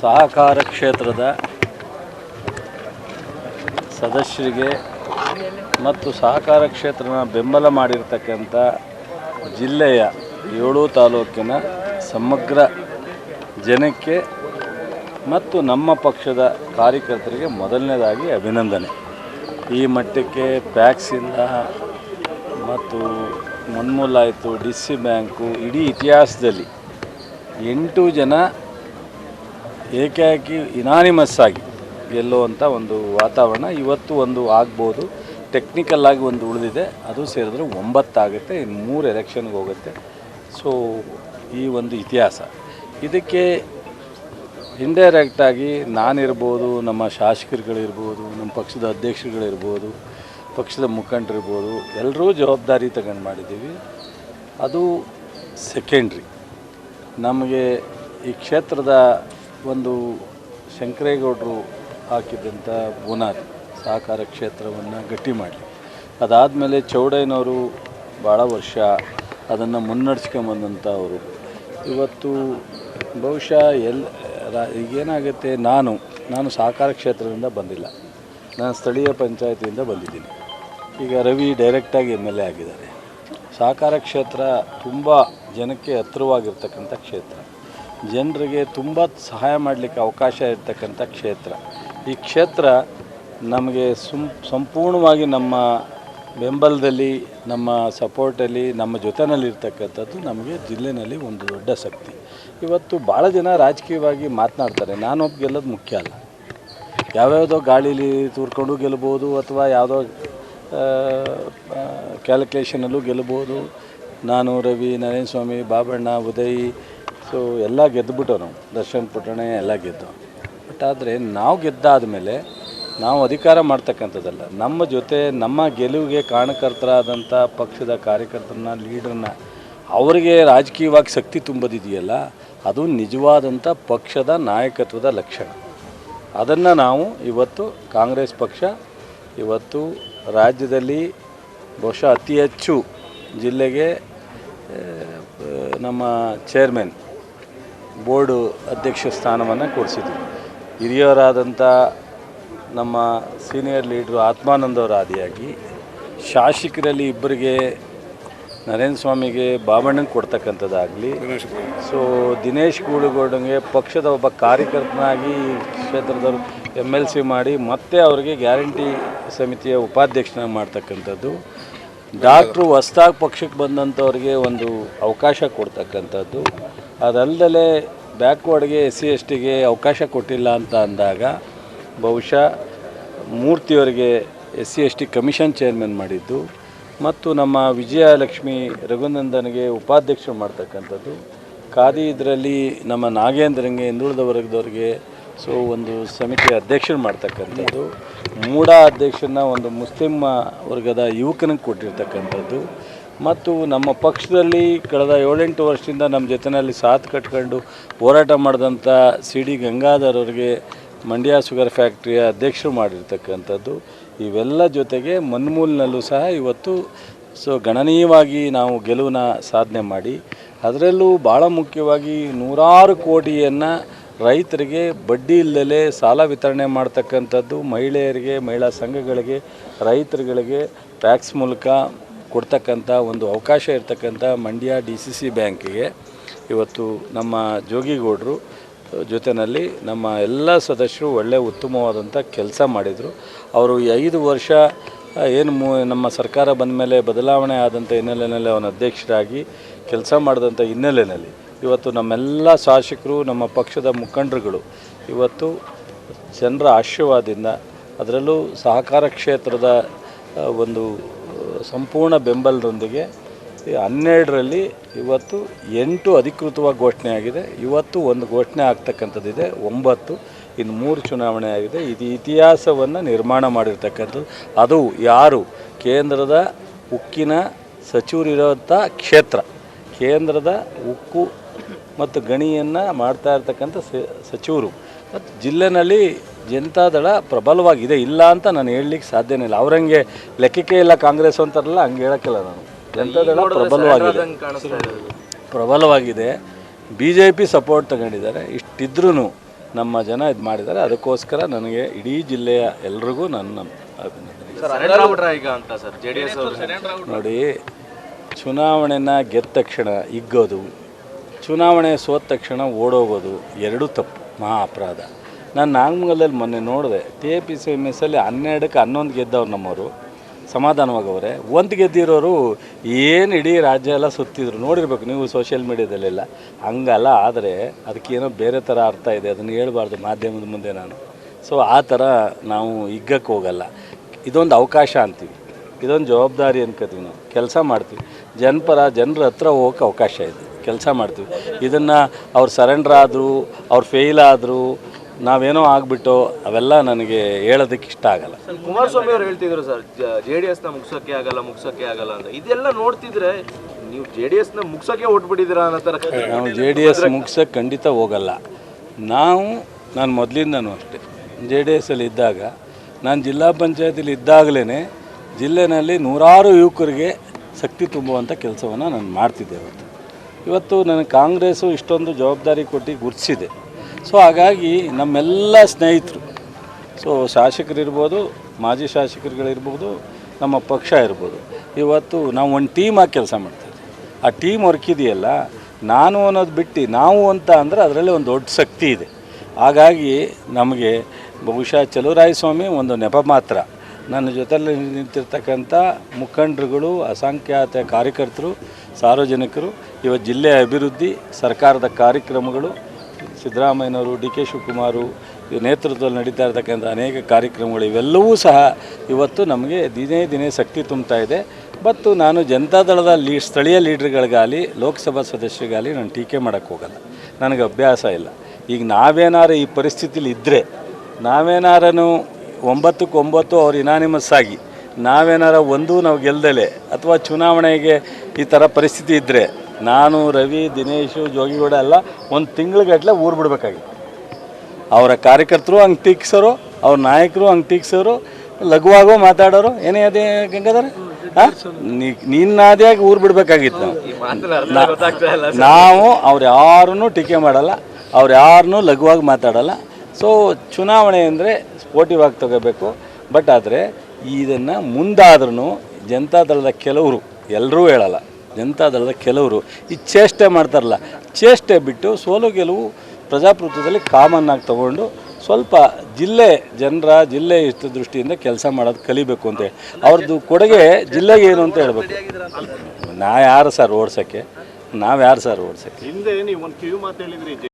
ಸಹಕಾರ ಕ್ಷೇತ್ರದ ಸದಸ್ಯರಿಗೆ ಮತ್ತು ಸಹಕಾರ ಕ್ಷೇತ್ರನ ಬೆಂಬಲ ಮಾಡಿರ್ತಕ್ಕಂಥ ಜಿಲ್ಲೆಯ ಏಳು ತಾಲೂಕಿನ ಸಮಗ್ರ ಜನಕ್ಕೆ ಮತ್ತು ನಮ್ಮ ಪಕ್ಷದ ಕಾರ್ಯಕರ್ತರಿಗೆ ಮೊದಲನೇದಾಗಿ ಅಭಿನಂದನೆ. ಈ ಮಟ್ಟಕ್ಕೆ ಪ್ಯಾಕ್ಸಿಂದ ಮತ್ತು ಮನ್ಮೂಲಾಯಿತು ಡಿ ಸಿ ಬ್ಯಾಂಕು ಇಡೀ ಇತಿಹಾಸದಲ್ಲಿ ಎಂಟು ಜನ ಏಕಾಏಕಿ ಇನಾನಿಮಸ್ ಆಗಿ ಗೆಲ್ಲುವಂಥ ಒಂದು ವಾತಾವರಣ ಇವತ್ತು ಒಂದು ಆಗ್ಬೋದು. ಟೆಕ್ನಿಕಲ್ ಆಗಿ ಒಂದು ಉಳಿದಿದೆ. ಅದು ಸೇರಿದ್ರೆ ಒಂಬತ್ತಾಗುತ್ತೆ, ಇನ್ನು ಮೂರು ಎಲೆಕ್ಷನ್ಗೆ ಹೋಗುತ್ತೆ. ಸೊ ಈ ಒಂದು ಇತಿಹಾಸ. ಇದಕ್ಕೆ ಇಂಡೈರೆಕ್ಟಾಗಿ ನಾನಿರ್ಬೋದು, ನಮ್ಮ ಶಾಸಕರುಗಳಿರ್ಬೋದು, ನಮ್ಮ ಪಕ್ಷದ ಅಧ್ಯಕ್ಷರುಗಳಿರ್ಬೋದು, ಪಕ್ಷದ ಮುಖಂಡರಿರ್ಬೋದು, ಎಲ್ಲರೂ ಜವಾಬ್ದಾರಿ ತಗೊಂಡು ಮಾಡಿದ್ದೀವಿ. ಅದು ಸೆಕೆಂಡ್ರಿ ನಮಗೆ ಈ ಕ್ಷೇತ್ರದ ಒಂದು ಶಂಕರೇಗೌಡರು ಹಾಕಿದಂಥ ಬುನಾದಿ ಸಹಕಾರ ಕ್ಷೇತ್ರವನ್ನು ಗಟ್ಟಿ ಮಾಡಲಿ. ಅದಾದಮೇಲೆ ಚೌಡಯ್ಯನವರು ಭಾಳ ವರ್ಷ ಅದನ್ನು ಮುನ್ನಡೆಸ್ಕೊಂಬಂದಂಥವರು ಇವತ್ತು ಬಹುಶಃ ಎಲ್ ಈಗೇನಾಗುತ್ತೆ, ನಾನು ನಾನು ಸಹಕಾರ ಕ್ಷೇತ್ರದಿಂದ ಬಂದಿಲ್ಲ. ನಾನು ಸ್ಥಳೀಯ ಪಂಚಾಯತಿಯಿಂದ ಬಂದಿದ್ದೀನಿ. ಈಗ ರವಿ ಡೈರೆಕ್ಟಾಗಿ ಎಂ ಎಲ್ ಎ ಆಗಿದ್ದಾರೆ. ಸಹಕಾರ ಕ್ಷೇತ್ರ ತುಂಬ ಜನಕ್ಕೆ ಹತ್ತಿರವಾಗಿರ್ತಕ್ಕಂಥ ಕ್ಷೇತ್ರ. ಜನರಿಗೆ ತುಂಬ ಸಹಾಯ ಮಾಡಲಿಕ್ಕೆ ಅವಕಾಶ ಇರತಕ್ಕಂಥ ಕ್ಷೇತ್ರ. ಈ ಕ್ಷೇತ್ರ ನಮಗೆ ಸುಮ್ ಸಂಪೂರ್ಣವಾಗಿ ನಮ್ಮ ಬೆಂಬಲದಲ್ಲಿ, ನಮ್ಮ ಸಪೋರ್ಟಲ್ಲಿ, ನಮ್ಮ ಜೊತೆನಲ್ಲಿರ್ತಕ್ಕಂಥದ್ದು ನಮಗೆ ಜಿಲ್ಲೆನಲ್ಲಿ ಒಂದು ದೊಡ್ಡ ಶಕ್ತಿ. ಇವತ್ತು ಭಾಳ ಜನ ರಾಜಕೀಯವಾಗಿ ಮಾತನಾಡ್ತಾರೆ. ನಾನೊಬ್ಬ ಗೆಲ್ಲೋದು ಮುಖ್ಯ ಅಲ್ಲ. ಯಾವ್ಯಾವುದೋ ಗಾಳೀಲಿ ತೂರ್ಕೊಂಡು ಗೆಲ್ಬೋದು ಅಥವಾ ಯಾವುದೋ ಕ್ಯಾಲ್ಕುಲೇಷನಲ್ಲೂ ಗೆಲ್ಬೋದು. ನಾನು ರವಿ ನರೇಂದ್ರ ಸ್ವಾಮಿ ಬಾಬಣ್ಣ, ಉದಯ್ ಸೊ ಎಲ್ಲ ಗೆದ್ದುಬಿಟ್ಟು ನಾವು. ದರ್ಶನ್ ಪುಟಣೆ ಎಲ್ಲ ಗೆದ್ದು. ಬಟ್ ಆದರೆ ನಾವು ಗೆದ್ದಾದ ಮೇಲೆ ನಾವು ಅಧಿಕಾರ ಮಾಡ್ತಕ್ಕಂಥದ್ದಲ್ಲ. ನಮ್ಮ ಜೊತೆ ನಮ್ಮ ಗೆಲುವಿಗೆ ಕಾರಣಕರ್ತರಾದಂಥ ಪಕ್ಷದ ಕಾರ್ಯಕರ್ತರನ್ನ ಲೀಡರ್ನ ಅವರಿಗೆ ರಾಜಕೀಯವಾಗಿ ಶಕ್ತಿ ತುಂಬದಿದೆಯಲ್ಲ, ಅದು ನಿಜವಾದಂಥ ಪಕ್ಷದ ನಾಯಕತ್ವದ ಲಕ್ಷಣ. ಅದನ್ನು ನಾವು ಇವತ್ತು ಕಾಂಗ್ರೆಸ್ ಪಕ್ಷ, ಇವತ್ತು ರಾಜ್ಯದಲ್ಲಿ ಬಹುಶಃ ಅತಿ ಹೆಚ್ಚು ಜಿಲ್ಲೆಗೆ ನಮ್ಮ ಚೇರ್ಮನ್ ಬೋರ್ಡು ಅಧ್ಯಕ್ಷ ಸ್ಥಾನವನ್ನು ಕೊಡಿಸಿದ್ವಿ. ಹಿರಿಯರಾದಂಥ ನಮ್ಮ ಸೀನಿಯರ್ ಲೀಡ್ರು ಆತ್ಮಾನಂದವರ ಆದಿಯಾಗಿ ಶಾಸಕರಲ್ಲಿ ಇಬ್ಬರಿಗೆ ನರೇಂದ್ರ ಸ್ವಾಮಿಗೆ ಬಾಬಣ್ಣಂಗೆ ಕೊಡ್ತಕ್ಕಂಥದ್ದಾಗಲಿ. ಸೊ ದಿನೇಶ್ ಗೂಳುಗೌಡಂಗೆ ಪಕ್ಷದ ಒಬ್ಬ ಕಾರ್ಯಕರ್ತನಾಗಿ ಕ್ಷೇತ್ರದವರು ಎಂ ಎಲ್ ಸಿ ಮಾಡಿ ಮತ್ತೆ ಅವರಿಗೆ ಗ್ಯಾರಂಟಿ ಸಮಿತಿಯ ಉಪಾಧ್ಯಕ್ಷನಾಗಿ ಮಾಡ್ತಕ್ಕಂಥದ್ದು. ಡಾಕ್ಟ್ರು ಹೊಸ್ದಾಗಿ ಪಕ್ಷಕ್ಕೆ ಬಂದಂಥವ್ರಿಗೆ ಒಂದು ಅವಕಾಶ ಕೊಡ್ತಕ್ಕಂಥದ್ದು. ಅದಲ್ಲದೆ ಬ್ಯಾಕ್ವರ್ಡ್ಗೆ ಎಸ್ ಸಿ ಎಸ್ ಟಿಗೆ ಅವಕಾಶ ಕೊಟ್ಟಿಲ್ಲ ಅಂತ ಅಂದಾಗ ಬಹುಶಃ ಮೂರ್ತಿಯವರಿಗೆ S C S T commission chairman ಮಾಡಿದ್ದು ಮತ್ತು ನಮ್ಮ ವಿಜಯಲಕ್ಷ್ಮಿ ರಘುನಂದನ್ಗೆ ಉಪಾಧ್ಯಕ್ಷರು ಮಾಡ್ತಕ್ಕಂಥದ್ದು. ಖಾದಿ ಇದರಲ್ಲಿ ನಮ್ಮ ನಾಗೇಂದ್ರಂಗೆ, ಹಿಂದುಳಿದ ವರ್ಗದವ್ರಿಗೆ ಸೊ ಒಂದು ಸಮಿತಿ ಅಧ್ಯಕ್ಷರು ಮಾಡ್ತಕ್ಕಂಥದ್ದು. ಮೂಡ ಅಧ್ಯಕ್ಷನ ಒಂದು ಮುಸ್ಲಿಂ ವರ್ಗದ ಯುವಕನಿಗೆ ಕೊಟ್ಟಿರ್ತಕ್ಕಂಥದ್ದು. ಮತ್ತು ನಮ್ಮ ಪಕ್ಷದಲ್ಲಿ ಕಳೆದ ಏಳೆಂಟು ವರ್ಷದಿಂದ ನಮ್ಮ ಜೊತೆಯಲ್ಲಿ ಸಾಥ್ ಕಟ್ಕೊಂಡು ಹೋರಾಟ ಮಾಡಿದಂಥ ಸಿ ಡಿ ಗಂಗಾಧರ್ ಅವರಿಗೆ ಮಂಡ್ಯ ಶುಗರ್ ಫ್ಯಾಕ್ಟ್ರಿಯ ಅಧ್ಯಕ್ಷರು ಮಾಡಿರ್ತಕ್ಕಂಥದ್ದು. ಇವೆಲ್ಲ ಜೊತೆಗೆ ಮನ್ಮೂಲ್ನಲ್ಲೂ ಸಹ ಇವತ್ತು ಸೊ ಗಣನೀಯವಾಗಿ ನಾವು ಗೆಲುವನ್ನ ಸಾಧನೆ ಮಾಡಿ. ಅದರಲ್ಲೂ ಭಾಳ ಮುಖ್ಯವಾಗಿ ನೂರಾರು ಕೋಟಿಯನ್ನು ರೈತರಿಗೆ ಬಡ್ಡಿ ಇಲ್ಲದೆ ಸಾಲ ವಿತರಣೆ ಮಾಡ್ತಕ್ಕಂಥದ್ದು ಮಹಿಳೆಯರಿಗೆ, ಮಹಿಳಾ ಸಂಘಗಳಿಗೆ, ರೈತರುಗಳಿಗೆ ಟ್ಯಾಕ್ಸ್ ಮೂಲಕ ಕೊಡ್ತಕ್ಕಂಥ ಒಂದು ಅವಕಾಶ ಇರ್ತಕ್ಕಂಥ ಮಂಡ್ಯ ಡಿ ಸಿ ಸಿ ಬ್ಯಾಂಕಿಗೆ. ಇವತ್ತು ನಮ್ಮ ಜೋಗಿಗೌಡರು ಜೊತೆಯಲ್ಲಿ ನಮ್ಮ ಎಲ್ಲ ಸದಸ್ಯರು ಒಳ್ಳೆಯ ಉತ್ತಮವಾದಂಥ ಕೆಲಸ ಮಾಡಿದರು. ಅವರು ಈ ಐದು ವರ್ಷ ಏನು ಮೂ, ನಮ್ಮ ಸರ್ಕಾರ ಬಂದ ಮೇಲೆ ಬದಲಾವಣೆ ಆದಂಥ ಹಿನ್ನೆಲೆಯಲ್ಲಿ ಅವನ ಅಧ್ಯಕ್ಷರಾಗಿ ಕೆಲಸ ಮಾಡಿದಂಥ ಹಿನ್ನೆಲೆಯಲ್ಲಿ ಇವತ್ತು ನಮ್ಮೆಲ್ಲ ಶಾಸಕರು, ನಮ್ಮ ಪಕ್ಷದ ಮುಖಂಡರುಗಳು ಇವತ್ತು ಜನರ ಆಶೀರ್ವಾದದಿಂದ ಅದರಲ್ಲೂ ಸಹಕಾರ ಕ್ಷೇತ್ರದ ಒಂದು ಸಂಪೂರ್ಣ ಬೆಂಬಲದೊಂದಿಗೆ ಹನ್ನೆರಡರಲ್ಲಿ ಇವತ್ತು ಎಂಟು ಅಧಿಕೃತವಾಗಿ ಘೋಷಣೆ ಆಗಿದೆ. ಇವತ್ತು ಒಂದು ಘೋಷಣೆ ಆಗ್ತಕ್ಕಂಥದ್ದಿದೆ, ಒಂಬತ್ತು. ಇನ್ನು ಮೂರು ಚುನಾವಣೆ ಆಗಿದೆ. ಇದು ಇತಿಹಾಸವನ್ನು ನಿರ್ಮಾಣ ಮಾಡಿರ್ತಕ್ಕಂಥದ್ದು. ಅದು ಯಾರು? ಕೇಂದ್ರದ ಉಕ್ಕಿನ ಸಚಿವರಿರೋಂಥ ಕ್ಷೇತ್ರ. ಕೇಂದ್ರದ ಉಕ್ಕು ಮತ್ತು ಗಣಿಯನ್ನು ಮಾಡ್ತಾ ಇರ್ತಕ್ಕಂಥ ಸ- ಸಚಿವರು. ಮತ್ತು ಜಿಲ್ಲೆನಲ್ಲಿ ಜನತಾದಳ ಪ್ರಬಲವಾಗಿದೆ ಇಲ್ಲ ಅಂತ ನಾನು ಹೇಳಲಿಕ್ಕೆ ಸಾಧ್ಯನೇ ಇಲ್ಲ. ಅವ್ರಂಗೆ ಲೆಕ್ಕಕ್ಕೆ ಇಲ್ಲ ಕಾಂಗ್ರೆಸ್ ಅಂತಾರಲ್ಲ ಹಂಗೆ ಹೇಳೋಕ್ಕಿಲ್ಲ ನಾನು. ಜನತಾದಳ ಪ್ರಬಲವಾಗಿದೆ. ಪ್ರಬಲವಾಗಿದೆ ಬಿ ಜೆ ಪಿ ಸಪೋರ್ಟ್ ತಗೊಂಡಿದ್ದಾರೆ. ಇಷ್ಟಿದ್ರೂ ನಮ್ಮ ಜನ ಇದು ಮಾಡಿದ್ದಾರೆ. ಅದಕ್ಕೋಸ್ಕರ ನನಗೆ ಇಡೀ ಜಿಲ್ಲೆಯ ಎಲ್ರಿಗೂ ನನ್ನ ಅಭಿನಂದನೆ ಸರ್ ಆಗ್ಬಿಟ್ರ ಈಗ ಅಂತ ಸರ್ ಜೆ ಅವರು. ನೋಡಿ ಚುನಾವಣೆನ ಗೆದ್ದ ತಕ್ಷಣ ಇಗ್ಗೋದು ಚುನಾವಣೆ ಸೋತ ತಕ್ಷಣ ಓಡೋಗೋದು ಎರಡೂ ತಪ್ಪು, ಮಹಾ ಅಪರಾಧ. ನಾನು ನಾಗಮಂಗಲದಲ್ಲಿ ಮೊನ್ನೆ ನೋಡಿದೆ T A P C M S ಅಲ್ಲಿ ಹನ್ನೆರಡಕ್ಕೆ ಹನ್ನೊಂದು ಗೆದ್ದವ್ರು ನಮ್ಮವರು, ಸಮಾಧಾನವಾಗವ್ರೆ. ಒಂದು ಗೆದ್ದಿರೋರು ಏನು ಇಡೀ ರಾಜ್ಯ ಎಲ್ಲ ಸುತ್ತಿದ್ರು. ನೋಡಿರ್ಬೇಕು ನೀವು ಸೋಷಿಯಲ್ ಮೀಡ್ಯಾದಲ್ಲೆಲ್ಲ ಹಂಗಲ್ಲ, ಆದರೆ ಅದಕ್ಕೇನೋ ಬೇರೆ ಥರ ಅರ್ಥ ಇದೆ. ಅದನ್ನು ಹೇಳಬಾರ್ದು ಮಾಧ್ಯಮದ ಮುಂದೆ ನಾನು. ಸೊ ಆ ಥರ ನಾವು ಹಿಗ್ಗಕ್ಕೆ ಹೋಗಲ್ಲ. ಇದೊಂದು ಅವಕಾಶ ಅಂತೀವಿ. ಇದೊಂದು ಜವಾಬ್ದಾರಿ ಅನ್ಕೋತೀವಿ ನಾವು. ಕೆಲಸ ಮಾಡ್ತೀವಿ. ಜನಪರ ಜನರ ಹತ್ರ ಹೋಗೋಕೆ ಅವಕಾಶ ಇದೆ. ಕೆಲಸ ಮಾಡ್ತೀವಿ. ಇದನ್ನು ಅವ್ರು ಸರೆಂಡರ್ ಆದರೂ ಅವ್ರು ಫೇಲ್ ಆದರೂ ನಾವೇನೋ ಆಗಿಬಿಟ್ಟು ಅವೆಲ್ಲ ನನಗೆ ಹೇಳೋದಕ್ಕೆ ಇಷ್ಟ ಆಗಲ್ಲ. ಕುಮಾರಸ್ವಾಮಿ ಅವ್ರು ಹೇಳ್ತಿದ್ರು ಸರ್ ಜೆ ಡಿ ಎಸ್ನ ಮುಗ್ಸಕ್ಕೆ ಆಗಲ್ಲ ಮುಗ್ಸಕ್ಕೆ ಆಗಲ್ಲ ಅಂತ. ಇದೆಲ್ಲ ನೋಡ್ತಿದ್ರೆ ನೀವು ಜೆ ಡಿ ಎಸ್ನ ನ ಹೊಟ್ಬಿಟ್ಟಿದ್ರ ಹೊಟ್ಬಿಟ್ಟಿದ್ದೀರಾ ಅನ್ನೋ ಥರ ನಾವು ಜೆ ಡಿ ಎಸ್ ಮುಗ್ಸೋಕ್ಕೆ ಖಂಡಿತ ಹೋಗಲ್ಲ. ನಾವು ನಾನು ಮೊದಲಿಂದನೂ ಅಷ್ಟೇ. ಜೆ ಡಿ ಎಸ್ಸಲ್ಲಿ ಇದ್ದಾಗ ನಾನು ಜಿಲ್ಲಾ ಪಂಚಾಯತಿಲಿ ಇದ್ದಾಗಲೇ ಜಿಲ್ಲೆನಲ್ಲಿ ನೂರಾರು ಯುವಕರಿಗೆ ಶಕ್ತಿ ತುಂಬುವಂಥ ಕೆಲಸವನ್ನು ನಾನು ಮಾಡ್ತಿದ್ದೆ ಇವತ್ತು. ಇವತ್ತು ನನಗೆ ಕಾಂಗ್ರೆಸ್ಸು ಇಷ್ಟೊಂದು ಜವಾಬ್ದಾರಿ ಕೊಟ್ಟು ಗುರುತಿಸಿದೆ ಸೊ ಹಾಗಾಗಿ ನಮ್ಮೆಲ್ಲ ಸ್ನೇಹಿತರು, ಸೊ ಶಾಸಕರಿರ್ಬೋದು, ಮಾಜಿ ಶಾಸಕರುಗಳಿರ್ಬೋದು, ನಮ್ಮ ಪಕ್ಷ ಇರ್ಬೋದು, ಇವತ್ತು ನಾವು ಒಂದು ಟೀಮಾಗಿ ಕೆಲಸ ಮಾಡ್ತೀವಿ ಆ ಟೀಮ್ ವರ್ಕ್ ಇದೆಯಲ್ಲ, ನಾನು ಅನ್ನೋದು ಬಿಟ್ಟು ನಾವು ಅಂತ ಅಂದರೆ ಅದರಲ್ಲಿ ಒಂದು ದೊಡ್ಡ ಶಕ್ತಿ ಇದೆ. ಹಾಗಾಗಿ ನಮಗೆ ಬಹುಶಃ ಚಲುವರಾಯಸ್ವಾಮಿ ಒಂದು ನೆಪ ಮಾತ್ರ. ನನ್ನ ಜೊತೆಯಲ್ಲಿ ನಿಂತಿರ್ತಕ್ಕಂಥ ಮುಖಂಡರುಗಳು, ಅಸಂಖ್ಯಾತ ಕಾರ್ಯಕರ್ತರು, ಸಾರ್ವಜನಿಕರು ಇವ ಜಿಲ್ಲೆಯ ಅಭಿವೃದ್ಧಿ ಸರ್ಕಾರದ ಕಾರ್ಯಕ್ರಮಗಳು, ಸಿದ್ದರಾಮಯ್ಯನವರು, ಡಿ ಕೆ ಶಿವಕುಮಾರು ನೇತೃತ್ವದಲ್ಲಿ ನಡೀತಾ ಇರತಕ್ಕಂಥ ಅನೇಕ ಕಾರ್ಯಕ್ರಮಗಳು, ಇವೆಲ್ಲವೂ ಸಹ ಇವತ್ತು ನಮಗೆ ದಿನೇ ದಿನೇ ಶಕ್ತಿ ತುಂಬ್ತಾ ಇದೆ. ಮತ್ತು ನಾನು ಜನತಾದಳದ ಲೀ, ಸ್ಥಳೀಯ ಲೀಡ್ರ್ಗಳಿಗಾಗಲಿ, ಲೋಕಸಭಾ ಸದಸ್ಯರಿಗಾಗಲಿ ನಾನು ಟೀಕೆ ಮಾಡೋಕ್ಕೆ ಹೋಗಲ್ಲ. ನನಗೆ ಅಭ್ಯಾಸ ಇಲ್ಲ. ಈಗ ನಾವೇನಾರು ಈ ಪರಿಸ್ಥಿತಿಲಿ ಇದ್ದರೆ ನಾವೇನಾರನು ಒಂಬತ್ತಕ್ಕೆ ಒಂಬತ್ತು ಅವ್ರು ಇನಾನಿಮಸ್ ಆಗಿ ನಾವೇನಾರ ಒಂದು ನಾವು ಗೆಲ್ದಲೆ ಅಥವಾ ಚುನಾವಣೆಗೆ ಈ ಥರ ಪರಿಸ್ಥಿತಿ ಇದ್ದರೆ ನಾನು ರವಿ ದಿನೇಶು ಜೋಗಿಗೌಡ ಎಲ್ಲ ಒಂದು ತಿಂಗ್ಳುಗಟ್ಟಲೆ ಊರು ಬಿಡಬೇಕಾಗಿತ್ತು. ಅವರ ಕಾರ್ಯಕರ್ತರು ಹಂಗೆ ಟೀಕ್ಸೋರು ಅವ್ರ ನಾಯಕರು ಹಂಗೆ ಟೀಕ್ಸೋರು ಲಘುವಾಗೋ ಮಾತಾಡೋರು ಏನೇ ಅದೇ ಗಂಗಾಧರ್? ಹಾಂ ನಿನ್ನಾದ್ಯಾಗಿ ಊರು ಬಿಡಬೇಕಾಗಿತ್ತು ನಾವು. ನಾವು ಅವ್ರು ಯಾರನ್ನೂ ಟೀಕೆ ಮಾಡಲ್ಲ ಅವ್ರು ಯಾರನ್ನೂ ಲಘುವಾಗಿ ಮಾತಾಡಲ್ಲ. ಸೊ ಚುನಾವಣೆ ಅಂದರೆ ಸ್ಪೋರ್ಟಿವ್ ಆಗಿ ತಗೋಬೇಕು. ಬಟ್ ಆದರೆ, ಇದನ್ನು ಮುಂದಾದ್ರೂ ಜನತಾದಳದ ಕೆಲವರು ಎಲ್ಲರೂ ಹೇಳಲ್ಲ. ಜನತಾದಳದ ಕೆಲವರು, ಈ ಚೇಷ್ಟೆ ಮಾಡ್ತಾರಲ್ಲ, ಚೇಷ್ಟೆ ಬಿಟ್ಟು ಸೋಲು ಗೆಲುವು ಪ್ರಜಾಪ್ರಭುತ್ವದಲ್ಲಿ ಕಾಮನ್ ಆಗಿ ತಗೊಂಡು ಸ್ವಲ್ಪ ಜಿಲ್ಲೆ ಜನರ, ಜಿಲ್ಲೆ ಇಷ್ಟ ದೃಷ್ಟಿಯಿಂದ ಕೆಲಸ ಮಾಡೋದು ಕಲಿಬೇಕು ಅಂತ ಹೇಳಿ. ಅವ್ರದ್ದು ಕೊಡುಗೆ ಜಿಲ್ಲೆಗೆ ಏನು ಅಂತ ಹೇಳ್ಬೇಕು? ನಾ ಯಾರು ಸರ್ ಓಡ್ಸೋಕ್ಕೆ? ನಾವು ಯಾರು ಸರ್ ಓಡ್ಸೋಕ್ಕೆ?